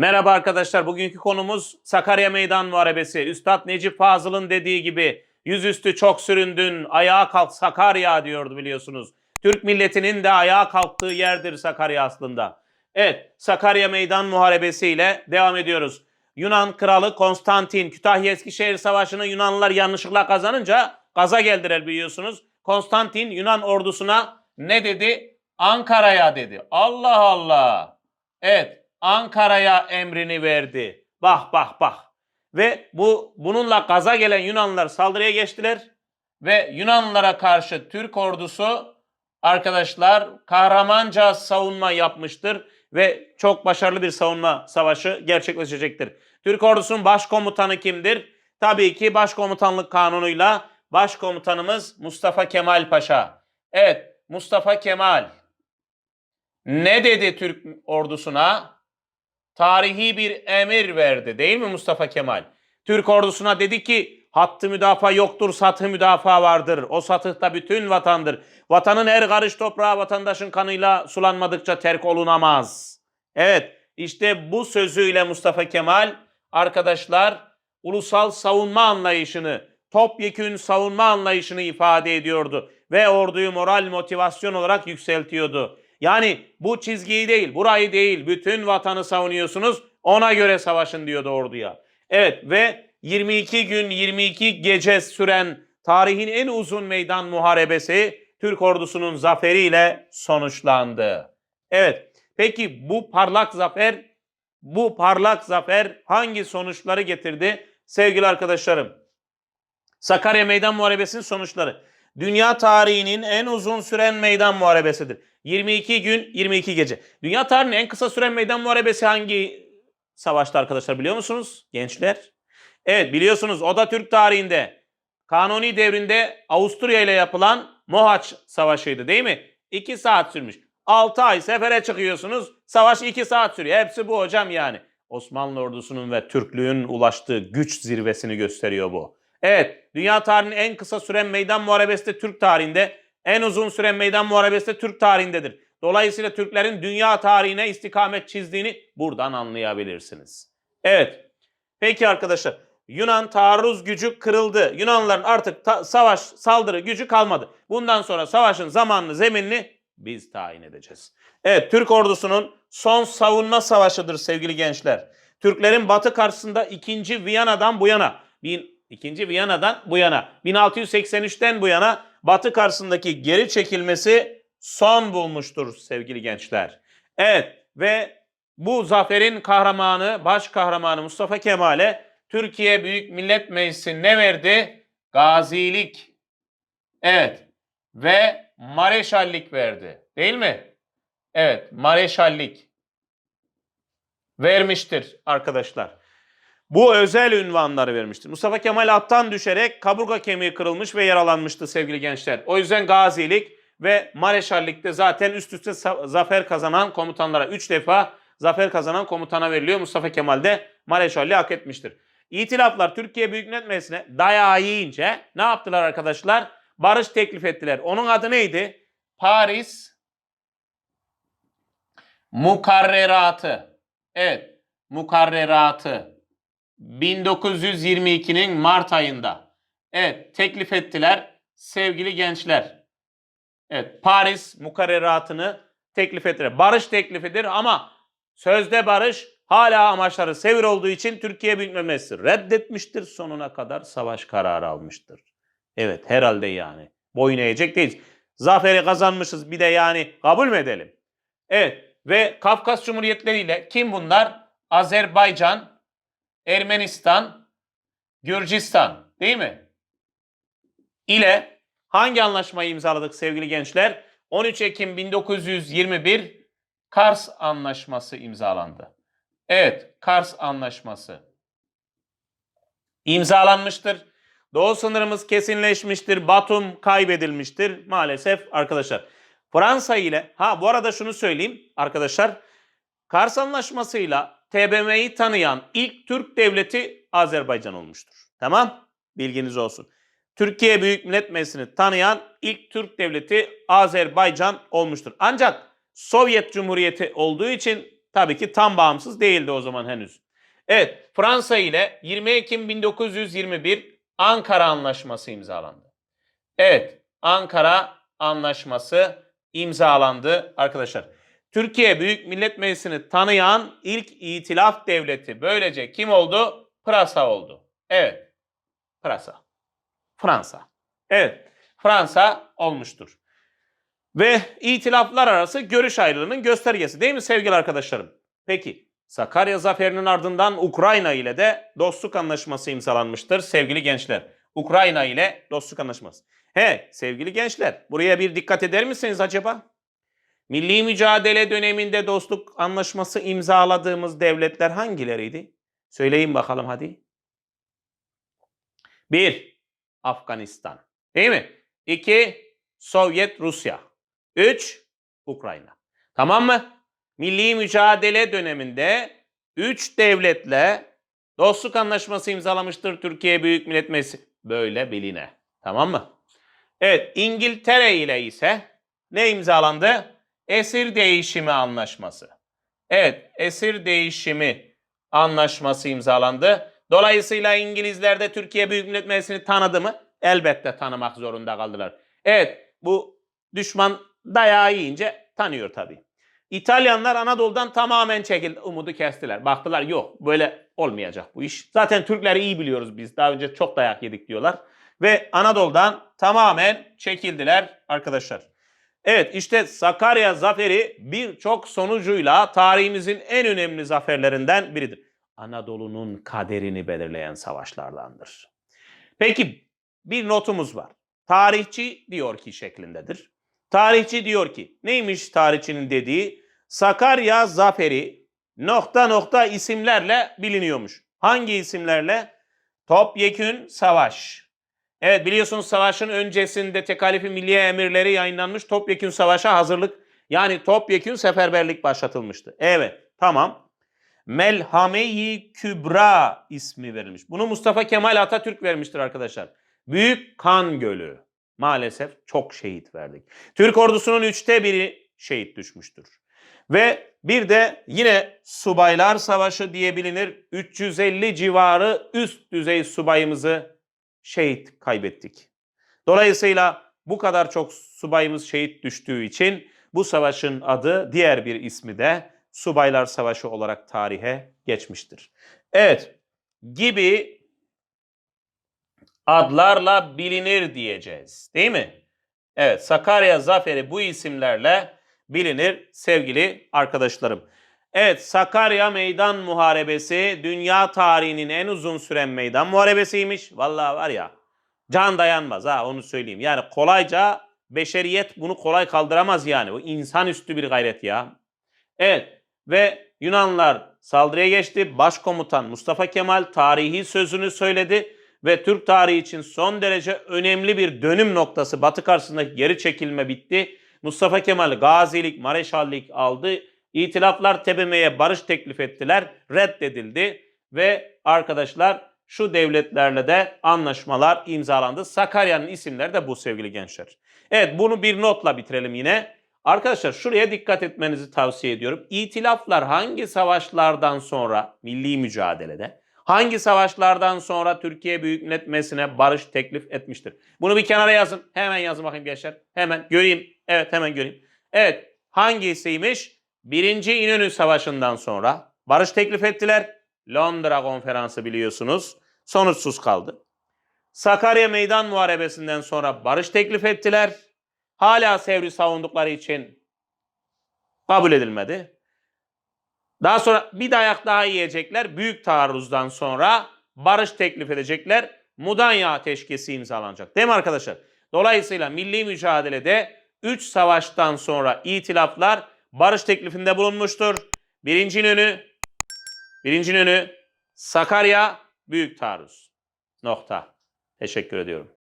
Merhaba arkadaşlar. Bugünkü konumuz Sakarya Meydan Muharebesi. Üstad Necip Fazıl'ın dediği gibi yüzüstü çok süründün, ayağa kalk Sakarya diyordu biliyorsunuz. Türk milletinin de ayağa kalktığı yerdir Sakarya aslında. Evet, Sakarya Meydan Muharebesi ile devam ediyoruz. Yunan kralı Konstantin Kütahya Eskişehir Savaşı'nı Yunanlılar yanlışlıkla kazanınca gaza geldiler biliyorsunuz. Konstantin Yunan ordusuna ne dedi? Ankara'ya dedi. Allah Allah. Evet, Ankara'ya emrini verdi. Bak bak bak. Ve bu bununla gaza gelen Yunanlılar saldırıya geçtiler ve Yunanlılara karşı Türk ordusu arkadaşlar kahramanca savunma yapmıştır ve çok başarılı bir savunma savaşı gerçekleşecektir. Türk ordusunun başkomutanı kimdir? Tabii ki başkomutanlık kanunuyla başkomutanımız Mustafa Kemal Paşa. Evet, Mustafa Kemal ne dedi Türk ordusuna? Tarihi bir emir verdi değil mi Mustafa Kemal? Türk ordusuna dedi ki hattı müdafaa yoktur, satı müdafaa vardır. O satıhta bütün vatandır. Vatanın her karış toprağı vatandaşın kanıyla sulanmadıkça terk olunamaz. Evet, işte bu sözüyle Mustafa Kemal arkadaşlar ulusal savunma anlayışını, topyekün savunma anlayışını ifade ediyordu ve orduyu moral motivasyon olarak yükseltiyordu. Yani bu çizgiyi değil, burayı değil, bütün vatanı savunuyorsunuz. Ona göre savaşın diyordu orduya. Evet ve 22 gün 22 gece süren tarihin en uzun meydan muharebesi Türk ordusunun zaferiyle sonuçlandı. Evet. Peki bu parlak zafer bu parlak zafer hangi sonuçları getirdi? Sevgili arkadaşlarım. Sakarya Meydan Muharebesi'nin sonuçları. Dünya tarihinin en uzun süren meydan muharebesidir. 22 gün 22 gece. Dünya tarihinin en kısa süren meydan muharebesi hangi savaşta arkadaşlar biliyor musunuz gençler? Evet biliyorsunuz o da Türk tarihinde Kanuni devrinde Avusturya ile yapılan Mohaç Savaşı'ydı değil mi? 2 saat sürmüş. 6 ay sefere çıkıyorsunuz. Savaş 2 saat sürüyor. Hepsi bu hocam yani. Osmanlı ordusunun ve Türklüğün ulaştığı güç zirvesini gösteriyor bu. Evet, dünya tarihinin en kısa süren meydan muharebesi de Türk tarihinde, en uzun süren meydan muharebesi de Türk tarihindedir. Dolayısıyla Türklerin dünya tarihine istikamet çizdiğini buradan anlayabilirsiniz. Evet, peki arkadaşlar, Yunan taarruz gücü kırıldı. Yunanlıların artık savaş, saldırı gücü kalmadı. Bundan sonra savaşın zamanını, zeminini biz tayin edeceğiz. Evet, Türk ordusunun son savunma savaşıdır sevgili gençler. Türklerin batı karşısında 2. Viyana'dan bu yana, bin- İkinci Viyana'dan bu yana 1683'ten bu yana Batı karşısındaki geri çekilmesi son bulmuştur sevgili gençler. Evet ve bu zaferin kahramanı, baş kahramanı Mustafa Kemal'e Türkiye Büyük Millet Meclisi ne verdi? Gazilik. Evet ve mareşallik verdi. Değil mi? Evet mareşallik vermiştir arkadaşlar. Bu özel ünvanları vermiştir. Mustafa Kemal attan düşerek kaburga kemiği kırılmış ve yaralanmıştı sevgili gençler. O yüzden gazilik ve mareşallikte zaten üst üste zafer kazanan komutanlara 3 defa zafer kazanan komutana veriliyor. Mustafa Kemal de mareşalliği hak etmiştir. İtilaflar Türkiye Büyük Millet Meclisi'ne dayağı yiyince ne yaptılar arkadaşlar? Barış teklif ettiler. Onun adı neydi? Paris Mukarreratı. Evet, Mukarreratı. 1922'nin Mart ayında. Evet, teklif ettiler sevgili gençler. Evet, Paris mukarreratını teklif ettiler. Barış teklifidir ama sözde barış hala amaçları sevir olduğu için Türkiye Büyük reddetmiştir. Sonuna kadar savaş kararı almıştır. Evet, herhalde yani. Boyun eğecek değiliz. Zaferi kazanmışız bir de yani kabul mü edelim? Evet ve Kafkas Cumhuriyetleri ile kim bunlar? Azerbaycan, Ermenistan, Gürcistan değil mi? İle hangi anlaşmayı imzaladık sevgili gençler? 13 Ekim 1921 Kars Anlaşması imzalandı. Evet, Kars Anlaşması imzalanmıştır. Doğu sınırımız kesinleşmiştir. Batum kaybedilmiştir maalesef arkadaşlar. Fransa ile ha bu arada şunu söyleyeyim arkadaşlar. Kars Anlaşması'yla TBMM'yi tanıyan ilk Türk devleti Azerbaycan olmuştur. Tamam? Bilginiz olsun. Türkiye Büyük Millet Meclisi'ni tanıyan ilk Türk devleti Azerbaycan olmuştur. Ancak Sovyet Cumhuriyeti olduğu için tabii ki tam bağımsız değildi o zaman henüz. Evet, Fransa ile 20 Ekim 1921 Ankara Anlaşması imzalandı. Evet, Ankara Anlaşması imzalandı arkadaşlar. Türkiye Büyük Millet Meclisi'ni tanıyan ilk itilaf devleti böylece kim oldu? Fransa oldu. Evet, Fransa. Fransa. Evet, Fransa olmuştur. Ve itilaflar arası görüş ayrılığının göstergesi değil mi sevgili arkadaşlarım? Peki Sakarya zaferinin ardından Ukrayna ile de dostluk anlaşması imzalanmıştır sevgili gençler. Ukrayna ile dostluk anlaşması. He sevgili gençler buraya bir dikkat eder misiniz acaba? Milli mücadele döneminde dostluk anlaşması imzaladığımız devletler hangileriydi? Söyleyin bakalım hadi. 1. Afganistan. Değil mi? 2. Sovyet Rusya. 3. Ukrayna. Tamam mı? Milli mücadele döneminde 3 devletle dostluk anlaşması imzalamıştır Türkiye Büyük Millet Meclisi. Böyle biline. Tamam mı? Evet İngiltere ile ise ne imzalandı? Esir değişimi anlaşması. Evet esir değişimi anlaşması imzalandı. Dolayısıyla İngilizler de Türkiye Büyük Millet Meclisi'ni tanıdı mı? Elbette tanımak zorunda kaldılar. Evet bu düşman dayağı yiyince tanıyor tabii. İtalyanlar Anadolu'dan tamamen çekildi. Umudu kestiler. Baktılar yok böyle olmayacak bu iş. Zaten Türkleri iyi biliyoruz biz. Daha önce çok dayak yedik diyorlar. Ve Anadolu'dan tamamen çekildiler arkadaşlar. Evet işte Sakarya zaferi birçok sonucuyla tarihimizin en önemli zaferlerinden biridir. Anadolu'nun kaderini belirleyen savaşlardandır. Peki bir notumuz var. Tarihçi diyor ki şeklindedir. Tarihçi diyor ki neymiş tarihçinin dediği? Sakarya zaferi nokta nokta isimlerle biliniyormuş. Hangi isimlerle? Topyekün Savaş. Evet biliyorsunuz savaşın öncesinde tekalifi milliye emirleri yayınlanmış. Topyekün Savaş'a hazırlık yani topyekün seferberlik başlatılmıştı. Evet tamam. Melhame-i Kübra ismi verilmiş. Bunu Mustafa Kemal Atatürk vermiştir arkadaşlar. Büyük Kan Gölü. Maalesef çok şehit verdik. Türk ordusunun üçte biri şehit düşmüştür. Ve bir de yine Subaylar Savaşı diye bilinir. 350 civarı üst düzey subayımızı şehit kaybettik. Dolayısıyla bu kadar çok subayımız şehit düştüğü için bu savaşın adı diğer bir ismi de Subaylar Savaşı olarak tarihe geçmiştir. Evet gibi adlarla bilinir diyeceğiz değil mi? Evet Sakarya Zaferi bu isimlerle bilinir sevgili arkadaşlarım. Evet Sakarya Meydan Muharebesi dünya tarihinin en uzun süren meydan muharebesiymiş. Vallahi var ya can dayanmaz ha onu söyleyeyim. Yani kolayca beşeriyet bunu kolay kaldıramaz yani. O insanüstü bir gayret ya. Evet ve Yunanlar saldırıya geçti. Başkomutan Mustafa Kemal tarihi sözünü söyledi ve Türk tarihi için son derece önemli bir dönüm noktası Batı karşısındaki geri çekilme bitti. Mustafa Kemal gazilik, mareşallik aldı. İtilaflar TBMM'ye barış teklif ettiler. Reddedildi ve arkadaşlar şu devletlerle de anlaşmalar imzalandı. Sakarya'nın isimleri de bu sevgili gençler. Evet bunu bir notla bitirelim yine. Arkadaşlar şuraya dikkat etmenizi tavsiye ediyorum. İtilaflar hangi savaşlardan sonra milli mücadelede hangi savaşlardan sonra Türkiye Büyük Millet Meclisi'ne barış teklif etmiştir? Bunu bir kenara yazın. Hemen yazın bakayım gençler. Hemen göreyim. Evet hemen göreyim. Evet hangisiymiş? Birinci İnönü Savaşı'ndan sonra barış teklif ettiler. Londra Konferansı biliyorsunuz. Sonuçsuz kaldı. Sakarya Meydan Muharebesi'nden sonra barış teklif ettiler. Hala Sevr'i savundukları için kabul edilmedi. Daha sonra bir dayak daha yiyecekler. Büyük taarruzdan sonra barış teklif edecekler. Mudanya ateşkesi imzalanacak. Değil mi arkadaşlar? Dolayısıyla milli mücadelede 3 savaştan sonra itilaflar barış teklifinde bulunmuştur. Birinci önü, birinci önü Sakarya Büyük Taarruz. Nokta. Teşekkür ediyorum.